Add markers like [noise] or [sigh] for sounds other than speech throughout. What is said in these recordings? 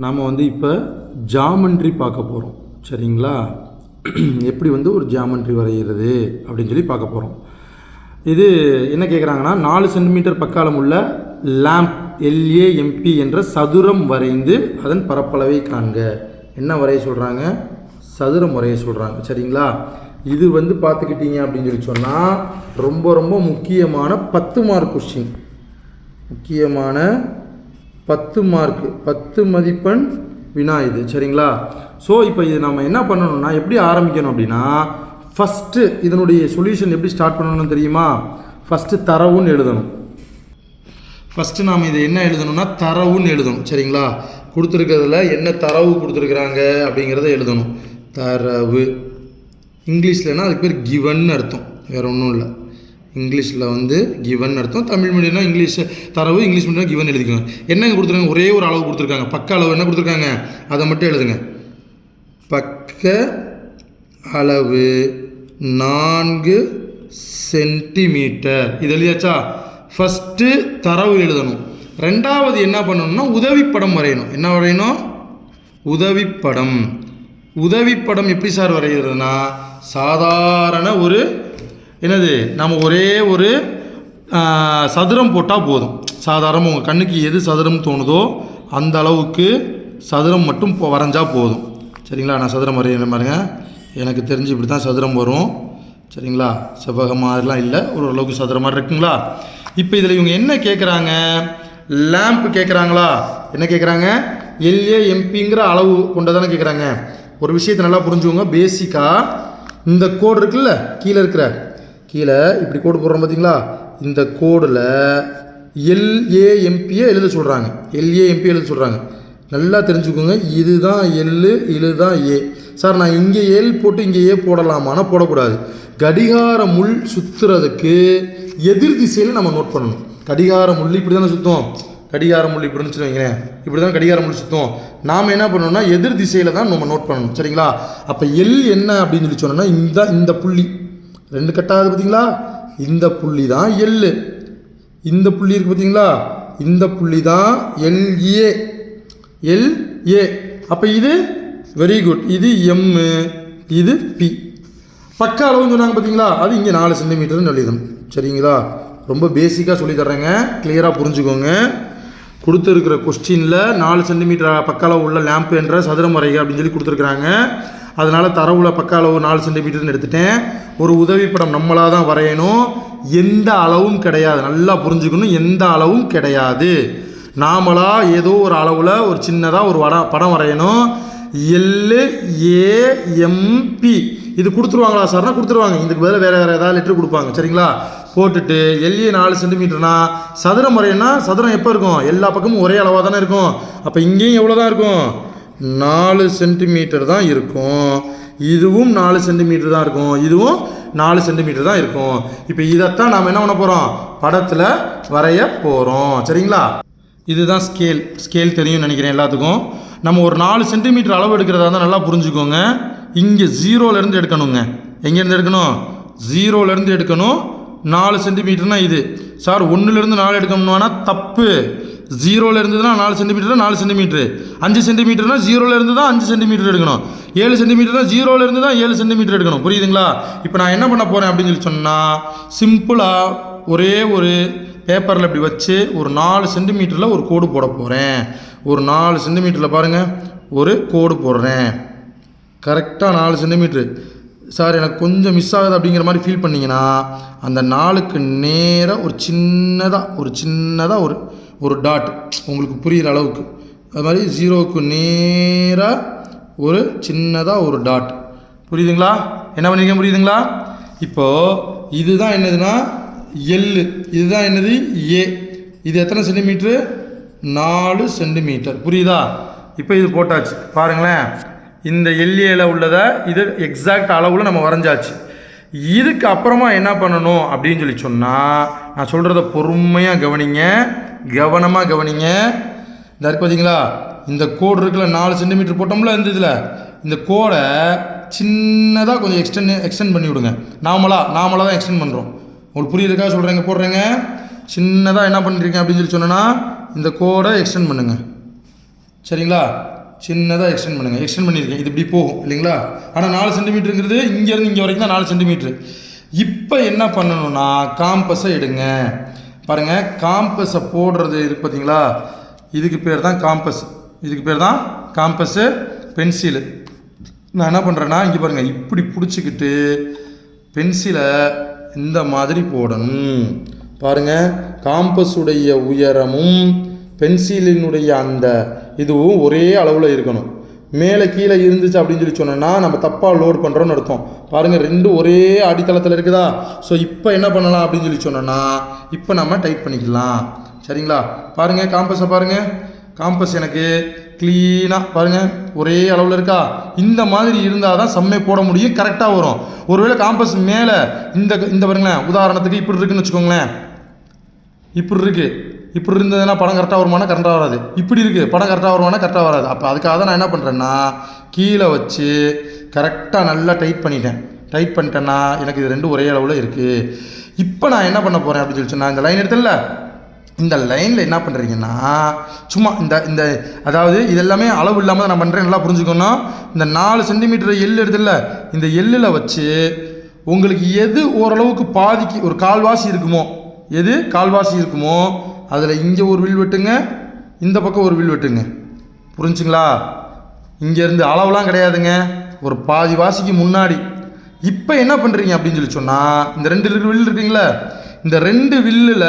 நாம் வந்து இப்போ ஜாமண்ட்ரி பார்க்க போகிறோம் சரிங்களா? [clears throat] எப்படி வந்து ஒரு ஜாமண்ட்ரி வரைகிறது அப்படின்னு சொல்லி பார்க்க போகிறோம் இது என்ன கேட்குறாங்கன்னா நாலு சென்டிமீட்டர் பக்காலம் உள்ள லேம்ப் எல்ஏஎம்பி என்ற சதுரம் வரைந்து அதன் பரப்பளவை காண்க. என்ன வரைய சொல்கிறாங்க சதுரம் வரைய சொல்கிறாங்க சரிங்களா? இது வந்து பார்த்துக்கிட்டீங்க அப்படின்னு சொல்லி சொன்னால் ரொம்ப ரொம்ப முக்கியமான பத்து மார்க் கொஸ்டின் முக்கியமான பத்து மார்க்கு பத்து மதிப்பெண் வினா இது சரிங்களா? ஸோ இப்போ இது நம்ம என்ன பண்ணணும்னா எப்படி ஆரம்பிக்கணும் அப்படின்னா ஃபஸ்ட்டு இதனுடைய சொல்யூஷன் எப்படி ஸ்டார்ட் பண்ணணும்னு தெரியுமா? ஃபஸ்ட்டு தரவுன்னு எழுதணும். ஃபஸ்ட்டு நாம் இதை என்ன எழுதணும்னா தரவுன்னு எழுதணும் சரிங்களா? கொடுத்துருக்கிறதுல என்ன தரவு கொடுத்துருக்குறாங்க அப்படிங்கிறத எழுதணும். தரவு. இங்கிலீஷ்லனா அதுக்கு பேர் கிவன் அர்த்தம். வேறு ஒன்றும் இல்லை. இங்கிலீஷில் வந்து கிவன் அர்த்தம். தமிழ் மீடியம்னா இங்கிலீஷ் தரவு இங்கிலீஷ் மீடியம் கிவன் எழுதிக்கோங்க. என்னங்க கொடுத்துருக்காங்க? ஒரே ஒரு அளவு கொடுத்துருக்காங்க. பக்க அளவு என்ன கொடுத்துருக்காங்க? அதை மட்டும் எழுதுங்க. பக்க அளவு நான்கு சென்டிமீட்டர். இது எழுதியாச்சா? ஃபஸ்ட்டு தரவு எழுதணும். ரெண்டாவது என்ன பண்ணணும்னா உதவிப்படம் வரையணும். என்ன வரையணும்? உதவிப்படம். உதவிப்படம் எப்படி சார் வரைகிறதுனா சாதாரண ஒரு என்னது நம்ம ஒரே ஒரு சதுரம் போட்டால் போதும். சாதாரண உங்கள் கண்ணுக்கு எது சதுரம் தோணுதோ அந்த அளவுக்கு சதுரம் மட்டும் வரைஞ்சால் போதும். சரிங்களா? நான் சதுரம் வரைகிறேன் பாருங்க. எனக்கு தெரிஞ்சு இப்படி தான் சதுரம் வரும். சரிங்களா? செவ்வக மாதிரிலாம் இல்லை. ஓரளவுக்கு சதுரம் மாதிரி இருக்குங்களா? இப்போ இதில் இவங்க என்ன கேட்குறாங்க லேம்ப் கேட்குறாங்களா என்ன கேட்குறாங்க எல்ஏஎம்பிங்கிற அளவு கொண்டதானே கேட்குறாங்க ஒரு விஷயத்தை நல்லா புரிஞ்சுக்கோங்க. பேசிக்காக இந்த கோடு இருக்குல்ல கீழே இருக்கிற கீழே இப்படி கோடு போடுறோம் பார்த்தீங்களா இந்த கோடில் எல்ஏஎம்பியை எழுத சொல்கிறாங்க எல்ஏஎம்பி எழுத சொல்கிறாங்க நல்லா தெரிஞ்சுக்கோங்க. இதுதான் எல்லு இதுதான் ஏ சார் நான் இங்கே எல் போட்டு இங்கே ஏ போடலாமான்னா போடக்கூடாது. கடிகார முள் சுற்றுறதுக்கு எதிர் திசையில் நம்ம நோட் பண்ணணும். கடிகார முள் இப்படி தானே சுத்தம்? கடிகார முள் இப்படி இருந்துச்சு வைங்களேன். இப்படி தான் கடிகார முள் சுத்தம். நாம் என்ன பண்ணணும்னா எதிர் திசையில் தான் நம்ம நோட் பண்ணணும். சரிங்களா? அப்போ எல் என்ன அப்படின்னு சொல்லி சொன்னோம்னா இந்த இந்த புள்ளி. ரெண்டு கட்டாகுது பார்த்தீங்களா? இந்த புள்ளி தான் எல்லு இந்த புள்ளி இருக்குது பார்த்தீங்களா? இந்த புள்ளி தான் எல்ஏ எல்ஏ அப்போ இது வெரி குட் இது எம்மு இது பி பக்க அளவுன்னு சொன்னாங்க பார்த்தீங்களா? அது இங்கே நாலு சென்டிமீட்டர்னு எழுதணும் சரிங்களா? ரொம்ப பேசிக்காக சொல்லி தர்றேங்க. கிளியராக புரிஞ்சுக்கோங்க. கொடுத்துருக்கிற கொஸ்டினில் நாலு சென்டிமீட்டர் பக்க அளவு உள்ள லேம்ப் என்ற சதுரம் வரைக அப்படின்னு சொல்லி கொடுத்துருக்குறாங்க. அதனால் தரவுல பக்க அளவு நாலு சென்டிமீட்டர்னு எடுத்துட்டேன். ஒரு உதவிப்படம் நம்மளாக தான் வரையணும். எந்த அளவும் கிடையாது. நல்லா புரிஞ்சுக்கணும். எந்த அளவும் கிடையாது. நாமளாக ஏதோ ஒரு அளவில் ஒரு சின்னதாக ஒரு வட படம் வரையணும். எல்லு ஏஎம்பி இது கொடுத்துருவாங்களா சார்னா கொடுத்துருவாங்க. இதுக்கு பதிலாக வேறு வேறு ஏதாவது லெட்ரு கொடுப்பாங்க. சரிங்களா? போட்டுட்டு எல்ஏ நாலு சென்டிமீட்டர்னா சதுரம் வரையணும்னா சதுரம் எப்போ இருக்கும்? எல்லா பக்கமும் ஒரே அளவாக தானே இருக்கும். அப்போ இங்கேயும் எவ்வளோ தான் இருக்கும்? நாலு சென்டிமீட்டர் தான் இருக்கும். இதுவும் நாலு சென்டிமீட்டர் தான் இருக்கும். இதுவும் நாலு சென்டிமீட்டர் தான் இருக்கும். இப்போ இதைத்தான் நாம் என்ன பண்ண போகிறோம் படத்தில் வரைய போகிறோம் சரிங்களா? இதுதான் ஸ்கேல் ஸ்கேல் தெரியும் நினைக்கிறேன் எல்லாத்துக்கும். நம்ம ஒரு நாலு சென்டிமீட்டர் அளவு எடுக்கிறதா இருந்தால் நல்லா புரிஞ்சுக்கோங்க. இங்கே ஜீரோலேருந்து எடுக்கணுங்க. எங்கேருந்து எடுக்கணும்? ஜீரோலேருந்து எடுக்கணும். நாலு சென்டிமீட்டர்னால் இது. சார் ஒன்றுலேருந்து நாலு எடுக்கணும்னா தப்பு. ஜீரோவில் இருந்ததுன்னா நாலு சென்டிமீட்டர் நாலு சென்டிமீட்ரு அஞ்சு சென்டிமீட்டர்னா ஜீரோவில் இருந்து தான் அஞ்சு சென்டிமீட்டர் எடுக்கணும். ஏழு சென்டிமீட்டர்னா ஜீரோவில் இருந்து தான் ஏழு சென்டிமீட்டர் எடுக்கணும். புரியுதுங்களா? இப்போ நான் என்ன பண்ண போகிறேன் அப்படின்னு சொல்லி சொன்னால் சிம்பிளாக ஒரே ஒரு பேப்பரில் இப்படி வச்சு ஒரு நாலு சென்டிமீட்டரில் ஒரு கோடு போட போகிறேன் ஒரு நாலு சென்டிமீட்டரில் பாருங்கள் ஒரு கோடு போடுறேன். கரெக்டாக நாலு சென்டிமீட்ரு சார் எனக்கு கொஞ்சம் மிஸ் ஆகுது அப்படிங்கிற மாதிரி ஃபீல் பண்ணிங்கன்னா அந்த நாளுக்கு நேராக ஒரு சின்னதாக ஒரு சின்னதாக ஒரு ஒரு டாட் உங்களுக்கு புரிகிற அளவுக்கு. அது மாதிரி ஜீரோவுக்கு நேராக ஒரு சின்னதாக ஒரு டாட் புரியுதுங்களா? என்ன பண்ணிக்க புரியுதுங்களா? இப்போது இதுதான் என்னதுன்னா எல்லு இதுதான் என்னது ஏ இது எத்தனை சென்டிமீட்ரு நாலு சென்டிமீட்டர் புரியுதா? இப்போ இது போட்டாச்சு. பாருங்களேன். இந்த எல்ஏல உள்ளதை இது எக்ஸாக்ட் அளவில் நம்ம வரைஞ்சாச்சு. இதுக்கு அப்புறமா என்ன பண்ணணும் அப்படின்னு சொல்லி சொன்னால் நான் சொல்கிறத பொறுமையாக கவனிங்க. கவனமாக கவனிங்க. இந்த பார்த்தீங்களா இந்த கோடு இருக்குல்ல நாலு சென்டிமீட்டர் போட்டோம்ல இந்த இதில். இந்த கோடை சின்னதாக கொஞ்சம் எக்ஸ்டெண்ட் எக்ஸ்டெண்ட் பண்ணி விடுங்க. நாமளாக நாமளாக தான் எக்ஸ்டெண்ட் பண்ணுறோம் உங்களுக்கு புரியுதுக்கா சொல்கிறேங்க போடுறேங்க. சின்னதாக என்ன பண்ணிருக்கேன் அப்படின்னு சொல்லி சொன்னேன்னா இந்த கோடை எக்ஸ்டெண்ட் பண்ணுங்கள் சரிங்களா? சின்னதாக எக்ஸ்டெண்ட் பண்ணுங்கள் எக்ஸ்டெண்ட் பண்ணியிருக்கேன். இது இப்படி போகும் இல்லைங்களா? ஆனால் நாலு சென்டிமீட்டருங்கிறது இங்கேருந்து இங்கே வரைக்கும் தான் நாலு சென்டிமீட்ரு இப்போ என்ன பண்ணணும்னா காம்பஸை எடுங்க. பாருங்கள் காம்பஸை போடுறது இருக்கு பார்த்தீங்களா இதுக்கு பேர் தான் காம்பஸ் இதுக்கு பேர் தான் காம்பஸ்ஸு பென்சிலு நான் என்ன பண்ணுறேன்னா இங்கே பாருங்கள் இப்படி பிடிச்சிக்கிட்டு பென்சிலை இந்த மாதிரி போடணும். பாருங்கள் காம்பஸுடைய உயரமும் பென்சிலினுடைய அந்த இதுவும் ஒரே அளவில் இருக்கணும். மேலே கீழே இருந்துச்சு அப்படின்னு சொல்லி சொன்னோன்னா நம்ம தப்பாக லோட் பண்ணுறோன்னு அர்த்தம். பாருங்கள் ரெண்டும் ஒரே அடித்தளத்தில் இருக்குதா? ஸோ இப்போ என்ன பண்ணலாம் அப்படின்னு சொல்லி சொன்னோன்னா இப்போ நம்ம டைப் பண்ணிக்கலாம். சரிங்களா? பாருங்கள் காம்பஸை பாருங்கள் காம்பஸ் எனக்கு க்ளீனாக பாருங்கள் ஒரே அளவில் இருக்கா? இந்த மாதிரி இருந்தால் தான் செம்மை போட முடியும் கரெக்டாக வரும். ஒருவேளை காம்பஸ் மேலே இந்த இந்த பாருங்களேன் உதாரணத்துக்கு இப்படி இருக்குன்னு வச்சுக்கோங்களேன். இப்படி இருக்குது இப்படி இருந்ததுன்னா படம் கரெக்டாக வருமானா கரெக்டாக வராது. இப்படி இருக்கு படம் கரெக்டாக வருமானா கரெக்டாக வராது. அப்போ அதுக்காக தான் நான் என்ன பண்ணுறேன்னா கீழே வச்சு கரெக்டாக நல்லா டைட் பண்ணிட்டேன். டைட் பண்ணிட்டேன்னா எனக்கு இது ரெண்டும் ஒரே அளவில் இருக்குது இப்போ நான் என்ன பண்ண போகிறேன் அப்படின்னு சொல்லி சொன்னால் இந்த லைன் எடுத்தல இந்த லைனில் என்ன பண்ணுறீங்கன்னா சும்மா இந்த இந்த அதாவது இதெல்லாமே அளவு இல்லாமல் தான் நான் பண்ணுறேன் நல்லா புரிஞ்சுக்கணும் இந்த நாலு சென்டிமீட்டர் எள் எடுத்துல இந்த எள்ளில் வச்சு உங்களுக்கு எது ஓரளவுக்கு பாதிக்கு ஒரு கால்வாசி இருக்குமோ எது கால்வாசி இருக்குமோ அதில் இங்கே ஒரு வில் வெட்டுங்க இந்த பக்கம் ஒரு வில் வெட்டுங்க. புரிஞ்சுங்களா? இங்கேருந்து அளவுலாம் கிடையாதுங்க. ஒரு பாதி வாசிக்கு முன்னாடி. இப்போ என்ன பண்ணுறீங்க அப்படின்னு சொல்லி சொன்னால் இந்த ரெண்டு வில் இருக்குங்களா இந்த ரெண்டு வில்லில்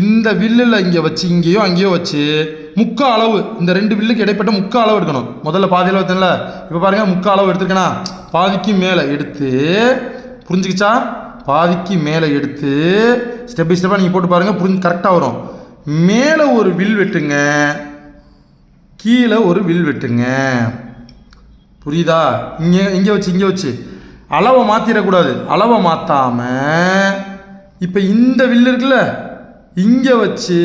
இந்த வில்லில் இங்கே வச்சு இங்கேயோ அங்கேயோ வச்சு முக்கால் அளவு இந்த ரெண்டு வில்லுக்கு இடைப்பட்ட முக்கால் அளவு எடுக்கணும். முதல்ல பாதியில் வச்சேன்ல இப்போ பாருங்கள் முக்கால் அளவு எடுத்துருக்கேனா? பாதிக்கு மேலே எடுத்து புரிஞ்சுக்கிச்சா? பாதிக்கு மேலே எடுத்து ஸ்டெப் பை ஸ்டெப்பாக நீங்கள் போட்டு பாருங்கள் புரிஞ்சு கரெக்டாக வரும். மேலே ஒரு வில் வெட்டுங்க. கீழே ஒரு வில் வெட்டுங்க. புரியுதா? இங்கே இங்கே வச்சு இங்கே வச்சு. அளவை மாற்றிடக்கூடாது அளவை மாற்றாமல் இப்போ இந்த வில் இருக்குல்ல இங்கே வச்சு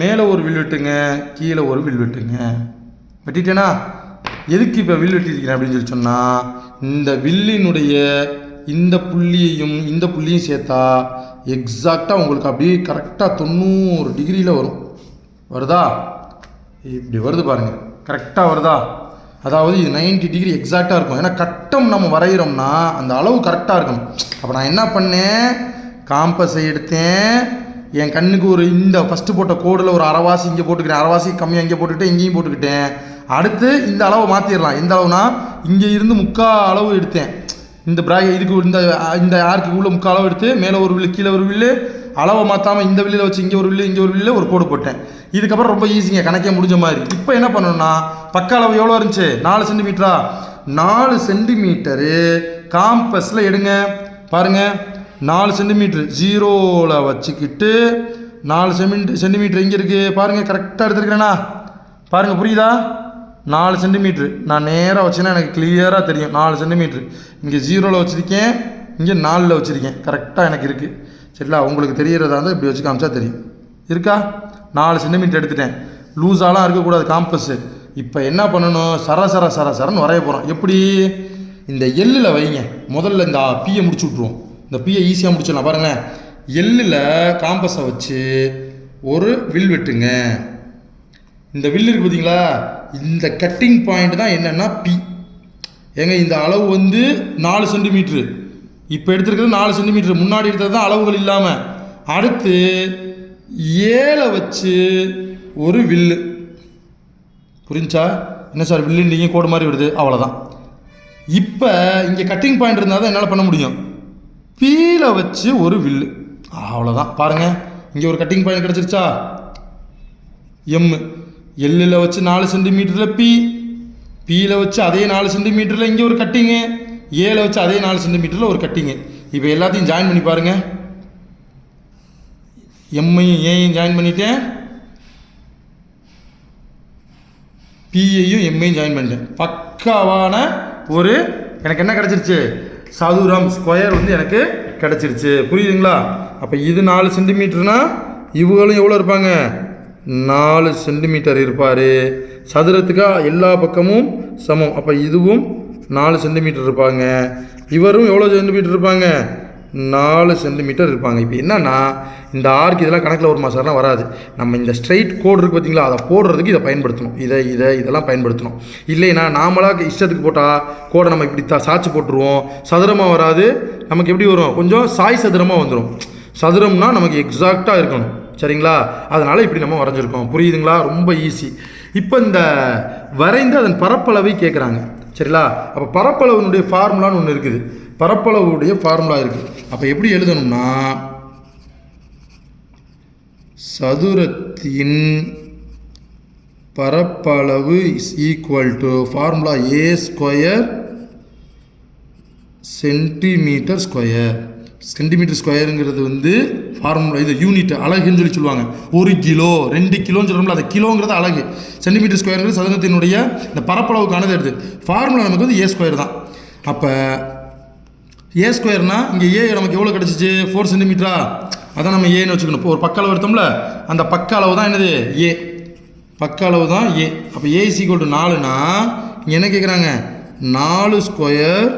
மேலே ஒரு வில் வெட்டுங்க கீழே ஒரு வில் வெட்டுங்க. வெட்டிட்டேனா? எதுக்கு இப்போ வில் வெட்டியிருக்கிறேன் அப்படின்னு சொல்லி சொன்னால் இந்த வில்லினுடைய இந்த புள்ளியையும் இந்த புள்ளியும் சேர்த்தா எக்ஸாக்டாக உங்களுக்கு அப்படியே கரெக்டாக தொண்ணூறு டிகிரியில் வரும். வருதா? இப்படி வருது பாருங்கள் கரெக்டாக வருதா? அதாவது இது 90 டிகிரி எக்ஸாக்டாக இருக்கும். ஏன்னா கட்டம் நம்ம வரைகிறோம்னா அந்த அளவு கரெக்டாக இருக்கணும். அப்போ நான் என்ன பண்ணேன்? காம்பஸை எடுத்தேன். என் கண்ணுக்கு ஒரு இந்த ஃபஸ்ட்டு போட்ட கோடில் ஒரு அரைவாசி இங்கே போட்டுக்கிறேன் அரைவாசி கம்மியாக இங்கே போட்டுக்கிட்டேன் இங்கேயும் போட்டுக்கிட்டேன். அடுத்து இந்த அளவை மாற்றிடலாம் எந்த அளவுனா இங்கே இருந்து முக்கால் அளவு எடுத்தேன். இந்த பிரா இதுக்கு இந்த இந்த ஆர்க்கு உள்ள முக்கால் அளவு எடுத்து மேலே ஒரு வில்லு கீழே ஒரு வில்லு அளவை மாற்றாமல் இந்த வில்லில் வச்சு இங்கே ஒரு வில்லு இங்கே ஒரு வில்லு ஒரு கோடு போட்டேன். இதுக்கப்புறம் ரொம்ப ஈஸிங்க கணக்கே முடிஞ்ச மாதிரி. இப்போ என்ன பண்ணணும்னா பக்க அளவு எவ்வளோ இருந்துச்சு? நாலு சென்டிமீட்டரா நாலு சென்டிமீட்டரு காம்பஸில் எடுங்க. பாருங்க நாலு சென்டிமீட்ரு ஜீரோவில் வச்சுக்கிட்டு நாலு செமி சென்டிமீட்டர் எங்கே இருக்குது பாருங்கள் கரெக்டாக எடுத்துருக்கிறேனா? பாருங்கள் புரியுதா? நாலு சென்டிமீட்ரு நான் நேராக வச்சேன்னா எனக்கு கிளியராக தெரியும். நாலு சென்டிமீட்ரு இங்கே ஜீரோவில் வச்சுருக்கேன். இங்கே நாலில் வச்சுருக்கேன். கரெக்டாக எனக்கு இருக்குது சரிங்களா? உங்களுக்கு தெரிகிறதா இருந்தால் இப்படி வச்சு காமிச்சா தெரியும். இருக்கா? நாலு சென்டிமீட்டர் எடுத்துட்டேன். லூஸாலாம் இருக்கக்கூடாது. காம்பஸ்ஸு இப்போ என்ன பண்ணணும்? சர சர சர சரன்னு வரைய போகிறோம் எப்படி? இந்த எள்ளில் வைங்க. முதல்ல இந்த பியை முடிச்சு விட்ருவோம் இந்த பியை ஈஸியாக முடிச்சிடலாம். பாருங்களேன். எள்ளில் காம்பஸை வச்சு ஒரு வில் வெட்டுங்க. இந்த வில் இருக்கு பார்த்தீங்களா இந்த கட்டிங் பாயிண்ட் தான் என்னென்னா பி ஏங்க இந்த அளவு வந்து நாலு சென்டிமீட்ரு இப்போ எடுத்துருக்கிறது நாலு சென்டிமீட்ரு முன்னாடி எடுத்தது தான் அளவுகள் இல்லாமல் அடுத்து ஏழை வச்சு ஒரு வில்லு. புரிஞ்சா? என்ன சார் வில்லுன்றீங்க கோடு மாதிரி வருது அவ்வளோதான் இப்போ இங்கே கட்டிங் பாயிண்ட் இருந்தால் தான் என்னால் பண்ண முடியும். பீல வச்சு ஒரு வில்லு. அவ்வளோதான் பாருங்கள் இங்கே ஒரு கட்டிங் பாயிண்ட் கிடச்சிருச்சா? எம்மு எல்லில் வச்சு நாலு சென்டிமீட்டரில் பி பியில் வச்சு அதே நாலு சென்டிமீட்டரில் இங்கே ஒரு கட்டிங்கு ஏல வச்சு அதே நாலு சென்டிமீட்டரில் ஒரு கட்டிங்கு இப்போ எல்லாத்தையும் ஜாயின் பண்ணி பாருங்கள் எம்மையும் ஏயும் ஜாயின் பண்ணிட்டேன். பிஏயும் எம்ஐயும் ஜாயின் பண்ணிட்டேன். பக்காவான ஒரு எனக்கு என்ன கிடச்சிருச்சு? சதுரம் ஸ்கொயர் வந்து எனக்கு கிடச்சிருச்சு. புரியுதுங்களா? அப்போ இது நாலு சென்டிமீட்டர்னால் இவங்களும் எவ்வளோ இருப்பாங்க? நாலு சென்டிமீட்டர் இருப்பார். சதுரத்துக்காக எல்லா பக்கமும் சமம். அப்போ இதுவும் நாலு சென்டிமீட்டர் இருப்பாங்க. இவரும் எவ்வளோ சென்டிமீட்டர் இருப்பாங்க? நாலு சென்டிமீட்டர் இருப்பாங்க. இப்போ என்னன்னா இந்த ஆர்க் இதெல்லாம் கணக்கில் ஒரு மாதம்லாம் வராது. நம்ம இந்த ஸ்ட்ரைட் கோடு இருக்குது பார்த்தீங்களா அதை போடுறதுக்கு இதை பயன்படுத்தணும். இதை இதை இதெல்லாம் பயன்படுத்தணும். இல்லைன்னா நாமளாக இஷ்டத்துக்கு போட்டால் கோடை நம்ம இப்படி தா சாய்ச்சி போட்டுருவோம். சதுரமாக வராது. நமக்கு எப்படி வரும்? கொஞ்சம் சாய் சதுரமாக வந்துடும் சதுரம்னா நமக்கு எக்ஸாக்டாக இருக்கணும். சரிங்களா? அதனால் இப்படி நம்ம வரைஞ்சிருக்கோம். புரியுதுங்களா? ரொம்ப ஈஸி இப்போ இந்த வரைந்து அதன் பரப்பளவை கேட்குறாங்க சரிங்களா? அப்போ பரப்பளவுனுடைய ஃபார்முலான்னு ஒன்று இருக்குது. பரப்பளவுடைய ஃபார்முலா இருக்குது அப்போ எப்படி எழுதணும்னா சதுரத்தின் பரப்பளவு is equal to formula a square centimetre square centimetre ஸ்கொயருங்கிறது வந்து ஃபார்முலா இது யூனிட் அலகுன்னு சொல்லி சொல்லுவாங்க. ஒரு கிலோ ரெண்டு கிலோன்னு சொல்கிறோம்ல அது கிலோங்கிறது அலகு சென்டிமீட்டர் ஸ்கொயருங்கிறது சதுரத்தினுடைய இந்த பரப்பளவுக்கானது எடுத்து ஃபார்முலா நமக்கு வந்து ஏ ஸ்கொயர் தான். அப்போ ஏ ஸ்கொயர்னா இங்கே ஏ நமக்கு எவ்வளோ கிடச்சிச்சு? ஃபோர் சென்டிமீட்டரா அதான் நம்ம ஏன்னு வச்சுக்கணும். இப்போ ஒரு பக்க அளவு எடுத்தோம்ல அந்த பக்க அளவு தான் என்னது? ஏ பக்க அளவு தான் ஏ அப்போ ஏ ஈக்குவல் டு நாலுனா இங்கே என்ன கேட்குறாங்க நாலு ஸ்கொயர்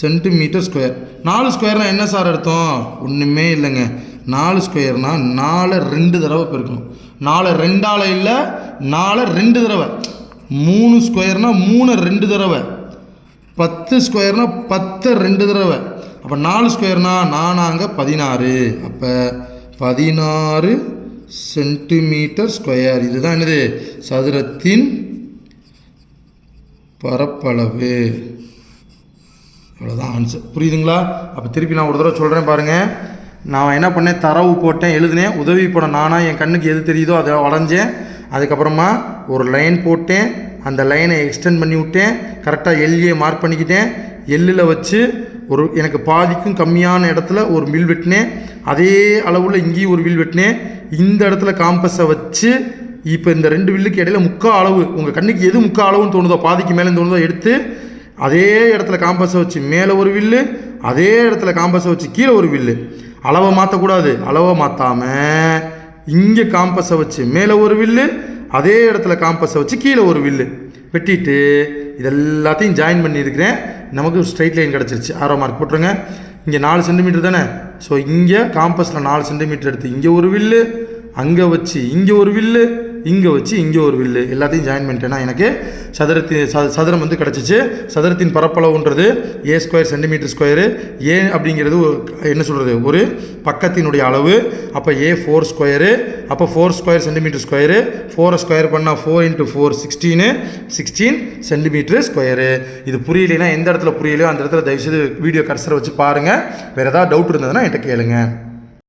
சென்டிமீட்டர் ஸ்கொயர் நாலு ஸ்கொயர்னால் என்ன சார் அர்த்தம்? ஒன்றுமே இல்லைங்க. நாலு ஸ்கொயர்னால் நாலு ரெண்டு தடவை பெருக்கணும். நாலு ரெண்டால் இல்லை நாலு ரெண்டு தடவை. மூணு ஸ்கொயர்னால் மூணு ரெண்டு தடவை. பத்து ஸ்கொயர்னால் பத்து ரெண்டு தடவை. அப்போ நாலு ஸ்கொயர்னா நானாங்க பதினாறு. அப்போ பதினாறு சென்டிமீட்டர் ஸ்கொயர் இதுதான் என்னது? சதுரத்தின் பரப்பளவு. இவ்வளோதான் ஆன்சர் புரியுதுங்களா? அப்போ திருப்பி நான் ஒரு தடவை சொல்கிறேன் பாருங்கள் நான் என்ன பண்ணேன்? தரவு போட்டேன் எழுதினேன். உதவி படம் நானாக என் கண்ணுக்கு எது தெரியுதோ அதை வரைஞ்சேன் அதுக்கப்புறமா ஒரு லைன் போட்டேன். அந்த லைனை எக்ஸ்டெண்ட் பண்ணி விட்டேன். கரெக்டாக எல்ஏ மார்க் பண்ணிக்கிட்டேன். எல்லில் வச்சு ஒரு எனக்கு பாதிக்கும் கம்மியான இடத்துல ஒரு வில் வெட்டினேன். அதே அளவில் இங்கேயும் ஒரு வில் வெட்டினேன். இந்த இடத்துல காம்பஸை வச்சு இப்போ இந்த ரெண்டு வில்லுக்கு இடையில முக்கால் அளவு உங்கள் கண்ணுக்கு எது முக்கால் அளவுன்னு தோணுதோ பாதிக்கு மேலே தோணுதோ எடுத்து அதே இடத்துல காம்பஸை வச்சு மேலே ஒரு வில்லு அதே இடத்துல காம்பஸை வச்சு கீழே ஒரு வில்லு. அளவை மாற்றக்கூடாது அளவை மாற்றாமல் இங்கே காம்பஸை வச்சு மேலே ஒரு வில்லு அதே இடத்துல காம்பஸை வச்சு கீழே ஒரு வில்லு. வெட்டிட்டு இதெல்லாத்தையும் ஜாயின் பண்ணியிருக்கிறேன். நமக்கு ஒரு ஸ்ட்ரைட் லைன் கிடச்சிருச்சு. ஆரோ மார்க் போட்டுருங்க. இங்கே நாலு சென்டிமீட்டர் தானே? ஸோ இங்கே காம்பஸில் நாலு சென்டிமீட்டர் எடுத்து இங்கே ஒரு வில்லு அங்கே வச்சு இங்கே ஒரு வில்லு இங்கே வச்சு இங்கே ஒரு வில்லு எல்லாத்தையும் ஜாயின் பண்ணிட்டேன்னா எனக்கு சதுரத்தி சதுரம் வந்து கிடச்சிச்சு. சதுரத்தின் பரப்பளவுன்றது a square centimetre square a அப்படிங்கிறது ஒரு என்ன சொல்கிறது ஒரு பக்கத்தினுடைய அளவு. அப்போ ஏ ஃபோர் ஸ்கொயரு அப்போ ஃபோர் ஸ்கொயர் சென்டிமீட்டர் ஸ்கொயரு ஃபோரை ஸ்கொயர் பண்ணால் four into four sixteen sixteen centimetre square இது புரியலைன்னா எந்த இடத்துல புரியலையோ அந்த இடத்துல தயவுசெய்து வீடியோ கர்சரை வச்சு பாருங்கள் வேறு ஏதாவது டவுட் இருந்ததுன்னா என்கிட்ட கேளுங்கள்